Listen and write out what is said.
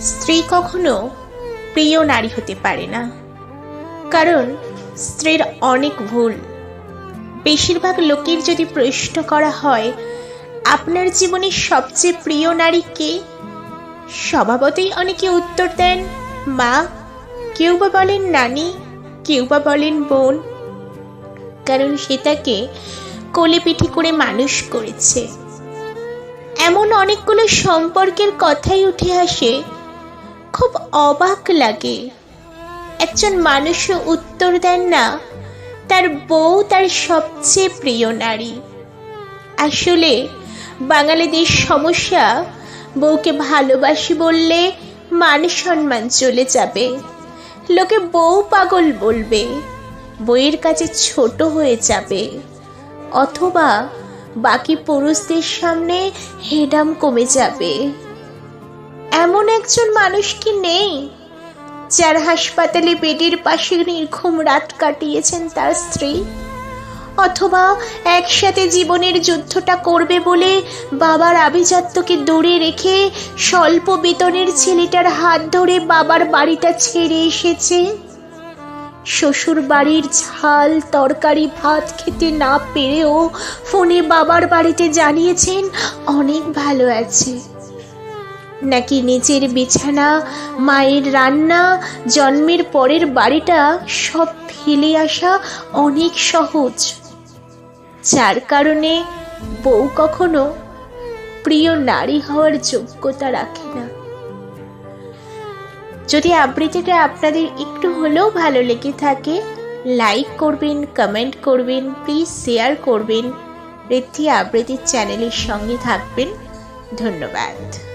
স্ত্রী কখনো প্রিয় নারী হতে পারে না। কারণ স্ত্রীর অনেক ভুল বেশিরভাগ লোকের যদি প্রশ্ন করা হয়, আপনার জীবনের সবচেয়ে প্রিয় নারী কে? স্বভাবতই অনেকে উত্তর দেন, মা। কেউ বা বলেন নানি, কেউ বা বলেন বোন। কারণ সে তাকে কোলে পিঠে করে মানুষ করেছে। এমন অনেকগুলো সম্পর্কের কথাই উঠে আসে খুব অবাক লাগে। একজন মানুষও উত্তর দেন না, তার বউ তার সবচেয়ে প্রিয় নারী। আসলে বাঙালিদের সমস্যা, বউকে ভালোবাসি বললে মান সম্মান চলে যাবে। লোকে বউ পাগল বলবে বইয়ের কাছে ছোট হয়ে যাবে। অথবা বাকি পুরুষদের সামনে হেডাম কমে যাবে। একজন মানুষ কি নেই? যার হাসপাতালে বেডের পাশে নির্ঘুম রাত কাটিয়েছেন তার স্ত্রী। অথবা একসাথে জীবনের যুদ্ধটা করবে বলে বাবার আভিজাত্যকে দূরে রেখে স্বল্প বেতনের ছেলেটার হাত ধরে বাবার বাড়িটা ছেড়ে এসেছে। শ্বশুর বাড়ির ঝাল, তরকারি, ভাত খেতে না পেরেও ফোনে বাবার বাড়িতে জানিয়েছেন, অনেক ভালো আছে। নাকি নিজের বিছানা, মায়ের রান্না, জন্মের পরের বাড়িটা সব ফেলে আসা অনেক সহজ। যার কারণে বউ কখনো প্রিয় নারী হওয়ার যোগ্যতা রাখে না। যদি আবৃত্তিটা আপনাদের একটু হলেও ভালো লেগে থাকে, লাইক করবেন, কমেন্ট করবেন, প্লিজ শেয়ার করবেন। ঋদ্ধি আবৃত্তির চ্যানেলের সঙ্গে থাকবেন। ধন্যবাদ।